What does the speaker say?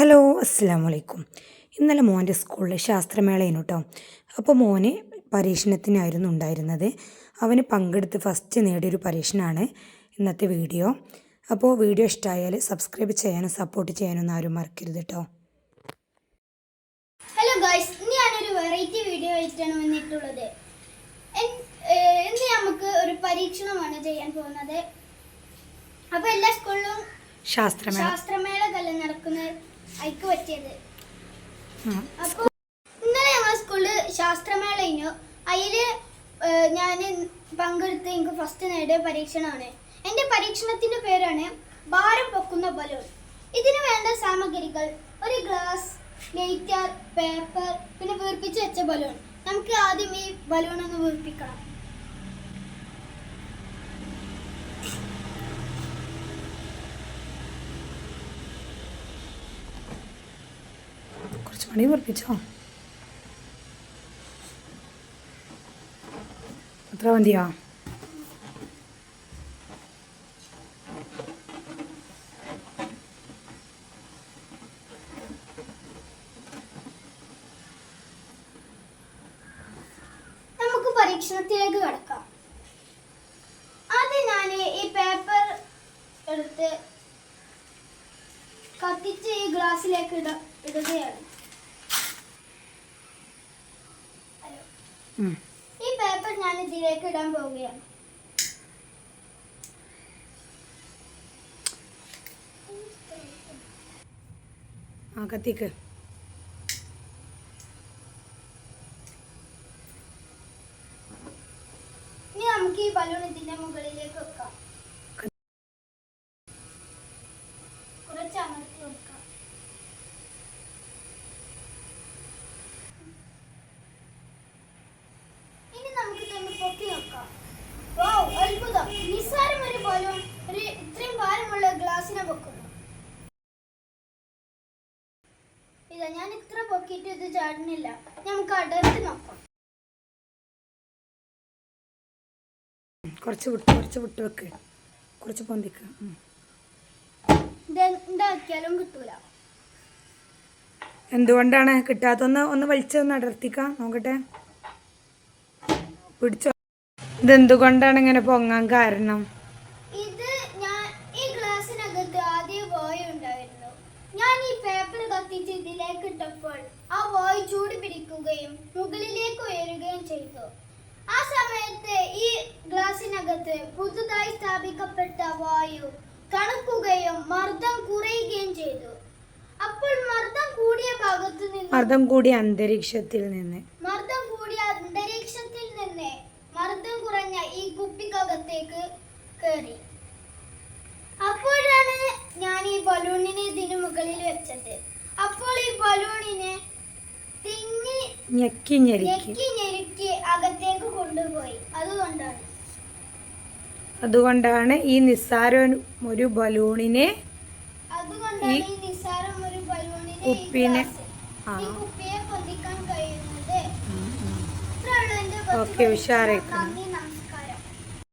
Hello അസ്സാം വലൈക്കും ഇന്നലെ മോന്റെ സ്കൂളിൽ ശാസ്ത്രമേളയാണ് കേട്ടോ. അപ്പോൾ മോന് പരീക്ഷണത്തിനായിരുന്നു ഉണ്ടായിരുന്നത്. അവന് പങ്കെടുത്ത് ഫസ്റ്റ് നേടിയൊരു പരീക്ഷണമാണ് ഇന്നത്തെ വീഡിയോ. അപ്പോൾ വീഡിയോ ഇഷ്ടമായാൽ സബ്സ്ക്രൈബ് ചെയ്യാനും സപ്പോർട്ട് ചെയ്യാനൊന്നും ആരും മറക്കരുത് കേട്ടോ. ഹലോ ഗോയ്സ് ഇന്ന് ഞാനൊരു വെറൈറ്റി വീഡിയോ ആയിട്ടാണ് വന്നിട്ടുള്ളത്. ഇന്ന് നമുക്ക് ഒരു പരീക്ഷണമാണ് ചെയ്യാൻ പോകുന്നത്. അപ്പോൾ എല്ലാ സ്കൂളിലും ശാസ്ത്രമേള. അയക്ക് പറ്റിയത്. അപ്പൊ ഇന്നലെ ഞങ്ങളെ സ്കൂളിൽ ശാസ്ത്രമേള കഴിഞ്ഞു. അതിൽ ഞാൻ പങ്കെടുത്ത് എനിക്ക് ഫസ്റ്റ് നേടിയ പരീക്ഷണമാണ് എന്റെ പരീക്ഷണത്തിന്റെ പേരാണ് ഭാരം പൊക്കുന്ന ബലൂൺ. ഇതിന് വേണ്ട സാമഗ്രികൾ ഒരു ഗ്ലാസ് ലൈറ്റർ പേപ്പർ പിന്നെ വീർപ്പിച്ച് വെച്ച ബലൂൺ. നമുക്ക് ആദ്യം ഈ ബലൂൺ ഒന്ന് വീർപ്പിക്കണം. കുറച്ച് മണി പറപ്പിച്ചോ അത്ര മതിയോ? പരീക്ഷണത്തിലേക്ക് കടക്കാം. ആദ്യം ഞാൻ ഈ പേപ്പർ എടുത്ത് കത്തിച്ച് ഈ ഗ്ലാസ്സിലേക്ക് ഇട ഇടുകയാണ്. ഈ പേപ്പർ ഞാൻ ഇതിലേക്ക് ഇടാൻ പോവുകയാണ്. ആ കത്തിക്ക്. ഇനി നമുക്ക് ഈ ബലൂൺ ഇതിന്റെ മുകളിലേക്ക് വെക്കാം കുറച്ച് അമർത്തി വെക്കാം ഇനി നമുക്ക് ഇതൊന്ന് പൊക്കി നോക്കാം വൗ അത്ഭുതം നിസ്സാരം ഒരു ബലൂൺ ഒരു ഇത്രയും ഭാരമുള്ള ഗ്ലാസിനെ പൊക്കുന്നു ഇത്ര പൊക്കിയിട്ട് ഇത് ചാടുന്നില്ല. നമുക്ക് അടർത്തി നോക്കാം കുറച്ച് വിട്ട് കുറച്ച് വിട്ട് വെക്ക്. കുറച്ച് പൊന്തിക്ക്. ഇതെന്താക്കിയാലും കിട്ടൂല. എന്തുകൊണ്ടാണ് കിട്ടാത്തൊന്ന് ഒന്ന് വലിച്ചൊന്ന് അടർത്തിക്കാം നോക്കട്ടെ. പിടിച്ചോ. ഇതെന്തുകൊണ്ടാണ് ഇങ്ങനെ പൊങ്ങാൻ കാരണം ഇത് ഞാൻ ഈ ഗ്ലാസ്സിനകത്ത് ആദ്യം വോയ് ഉണ്ടായിരുന്നു ഞാൻ ഈ പേപ്പർ കത്തിച്ച് ഇതിലേക്ക് ഇട്ടപ്പോൾ ആ വോയ് ചൂട് പിടിക്കുകയും മുകളിലേക്ക് ഉയരുകയും ചെയ്തു. ആ സമയത്ത് ഈ ഗ്ലാസിനകത്ത് പുതുതായി സ്ഥാപിക്കപ്പെട്ട വായു തണുക്കുകയും മർദ്ദം കുറയുകയും ചെയ്തു. അപ്പോൾ മർദ്ദം കൂടിയ ഭാഗത്തു നിന്ന് മർദ്ദം കൂടിയ അന്തരീക്ഷത്തിൽ നിന്ന്. മർദ്ദം കൂടിയ അന്തരീക്ഷത്തിൽ നിന്ന് മർദ്ദം കുറഞ്ഞ ഈ കുപ്പിക്കകത്തേക്ക് കയറി അപ്പോഴാണ് ഞാൻ ഈ ബലൂണിനെ ഇതിനു മുകളിൽ വെച്ചത്. അപ്പോൾ ഈ ബലൂണിനെ തിങ്ങി ഞെക്കി ഞെരുക്കി. ഞെക്കി ഞെരുക്കി അകത്തേക്ക് കൊണ്ടുപോയി. അതുകൊണ്ടാണ്. അതുകൊണ്ടാണ് ഈ നിസ്സാര ഒരു ബലൂണിനെ അതുകൊണ്ടാണ് ഈ ഈ നിസ്സാരം ഒരു ബലൂണിനെ ഈ ഗ്ലാസ്- ആ. ഈ കുപ്പിയെ കഴിയുന്നത്. ഓക്കേ. നന്ദി.